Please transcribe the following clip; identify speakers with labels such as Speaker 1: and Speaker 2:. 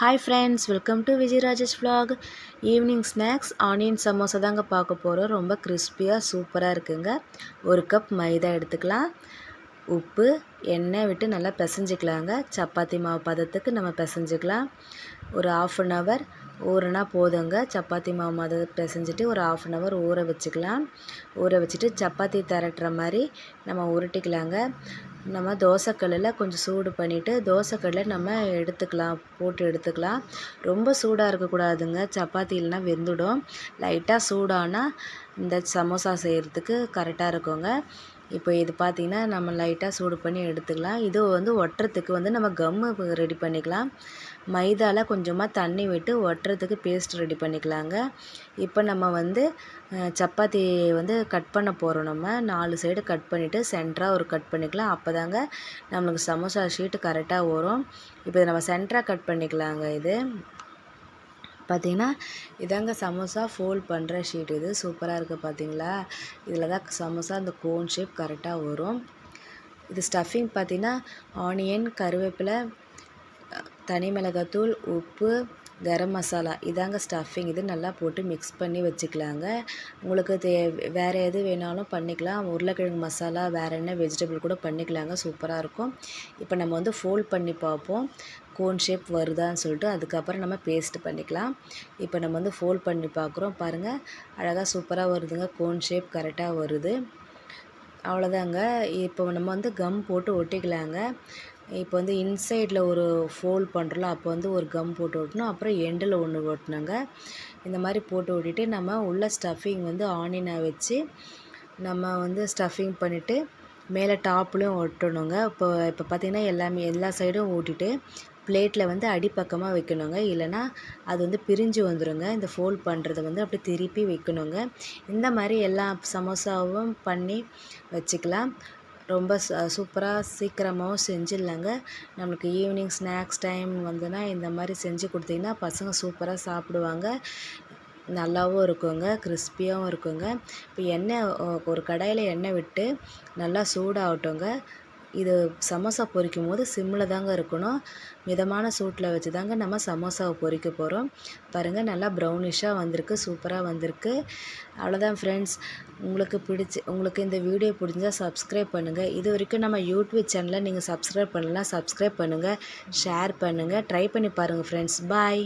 Speaker 1: Hi friends welcome to Vijay Rajesh vlog. Evening snacks onion samosa தாங்க பார்க்க போகிறோம் ரொம்ப கிறிஸ்பியாக சூப்பராக இருக்குங்க. ஒரு கப் மைதா எடுத்துக்கலாம். உப்பு எண்ணெய் விட்டு நல்லா பிசைஞ்சிக்கலாங்க. சப்பாத்தி மாவு பதத்துக்கு நம்ம பிசைஞ்சிக்கலாம். ஒரு ஆஃப் அன் ஹவர் ஊறுனா போதுங்க. சப்பாத்தி மாவு மாதிரி பிசைஞ்சிட்டு ஒரு ஆஃப் அன் ஹவர் ஊற வச்சுக்கலாம். ஊற வச்சுட்டு சப்பாத்தி திரட்டுற மாதிரி நம்ம உருட்டிக்கலாங்க. நம்ம தோசைக்கல்லில் கொஞ்சம் சூடு பண்ணிவிட்டு தோசைக்கல்லை நம்ம எடுத்துக்கலாம் போட்டு எடுத்துக்கலாம். ரொம்ப சூடாக இருக்கக்கூடாதுங்க. சப்பாத்தி இல்லைனா வெந்துடும். லைட்டாக சூடானால் இந்த சமோசா செய்கிறதுக்கு கரெக்டாக இருக்குங்க. இப்போ இது பார்த்திங்கன்னா நம்ம லைட்டாக சூடு பண்ணி எடுத்துக்கலாம். இது வந்து ஒட்டுறதுக்கு வந்து நம்ம கம்மு ரெடி பண்ணிக்கலாம். மைதாவில் கொஞ்சமாக தண்ணி விட்டு ஒட்டுறதுக்கு பேஸ்ட் ரெடி பண்ணிக்கலாங்க. இப்போ நம்ம வந்து சப்பாத்தி வந்து கட் பண்ண போகிறோம் நம்ம. நாலு சைடு கட் பண்ணிவிட்டு சென்டராக ஒரு கட் பண்ணிக்கலாம். அப்போ தாங்க நம்மளுக்கு சமோசா ஷீட்டு கரெக்டாக வரும். இப்போ நம்ம சென்டராக கட் பண்ணிக்கலாங்க இது. பார்த்தீங்கன்னா இதாங்க சமோசா ஃபோல்ட் பண்ணுற ஷீட் இது. சூப்பராக இருக்குது பார்த்தீங்களா இதில் தான் சமோசா அந்த கோன் ஷேப் கரெக்டாக வரும். இது ஸ்டஃபிங் பார்த்தீங்கன்னா ஆனியன் கருவேப்பிலை தனி மிளகாத்தூள் உப்பு கரம் மசாலா. இதாங்க ஸ்டஃபிங் இது நல்லா போட்டு மிக்ஸ் பண்ணி வச்சுக்கலாங்க. உங்களுக்கு தே வேறு எது வேணாலும் பண்ணிக்கலாம். உருளைக்கிழங்கு மசாலா வேறு என்ன வெஜிடபிள் கூட பண்ணிக்கலாங்க. சூப்பராக இருக்கும். இப்போ நம்ம வந்து ஃபோல்ட் பண்ணி பார்ப்போம். கோன் ஷேப் வருதான்னு சொல்லிட்டு அதுக்கப்புறம் நம்ம பேஸ்ட் பண்ணிக்கலாம். இப்போ நம்ம வந்து ஃபோல்ட் பண்ணி பார்க்குறோம். பாருங்கள் அழகாக சூப்பராக வருதுங்க. கோன் ஷேப் கரெக்டாக வருது. அவ்வளோதாங்க. இப்போ நம்ம வந்து கம் போட்டு ஒட்டிக்கலாங்க. இப்போ வந்து இன்சைடில் ஒரு ஃபோல்ட் பண்ணுறோம்ல அப்போ வந்து ஒரு கம் போட்டு ஒட்டணும் அப்புறம் எண்டில் ஒன்று ஒட்டினோங்க இந்த மாதிரி போட்டு ஓட்டிட்டு நம்ம உள்ள ஸ்டஃபிங் வந்து ஆனியனை வச்சு நம்ம வந்து ஸ்டஃபிங் பண்ணிவிட்டு மேலே டாப்லேயும் ஒட்டணுங்க இப்போ இப்போ பார்த்திங்கன்னா எல்லாமே எல்லா சைடும் ஓட்டிட்டு பிளேட்டில் வந்து அடிப்பக்கமாக வைக்கணுங்க. இல்லைனா அது வந்து பிரிஞ்சு வந்துடுங்க இந்த ஃபோல்ட் பண்ணுறத வந்து அப்படி திருப்பி வைக்கணுங்க. இந்த மாதிரி எல்லா சமோசாவும் பண்ணி வச்சுக்கலாம். ரொம்ப சூப்பராக சீக்கிரமாகவும் செஞ்சிடலாங்க. நம்மளுக்கு ஈவினிங் ஸ்நாக்ஸ் டைம் வந்துன்னா இந்த மாதிரி செஞ்சு கொடுத்தீங்கன்னா பசங்க சூப்பராக சாப்பிடுவாங்க. நல்லாவும் இருக்குங்க கிறிஸ்பியாகவும் இருக்குங்க. இப்போ எண்ணெய் ஒரு கடாயில் எண்ணெய் விட்டு நல்லா சூடாகட்டுங்க. இது சமோசா பொரிக்கும் போது சிம்மில் தாங்க இருக்கணும். மிதமான சூட்டில் வச்சு தாங்க நம்ம சமோசாவை பொரிக்க போகிறோம் பாருங்கள் நல்லா ப்ரௌனிஷாக வந்திருக்கு சூப்பராக வந்திருக்கு. அவ்வளோதான் ஃப்ரெண்ட்ஸ் உங்களுக்கு பிடிச்சி உங்களுக்கு இந்த வீடியோ பிடிஞ்சால் சப்ஸ்கிரைப் பண்ணுங்கள் இது வரைக்கும் நம்ம யூடியூப் சேனலை நீங்கள் சப்ஸ்கிரைப் பண்ணலாம் சப்ஸ்கிரைப் பண்ணுங்கள் ஷேர் பண்ணுங்கள் ட்ரை பண்ணி பாருங்கள் ஃப்ரெண்ட்ஸ் பாய்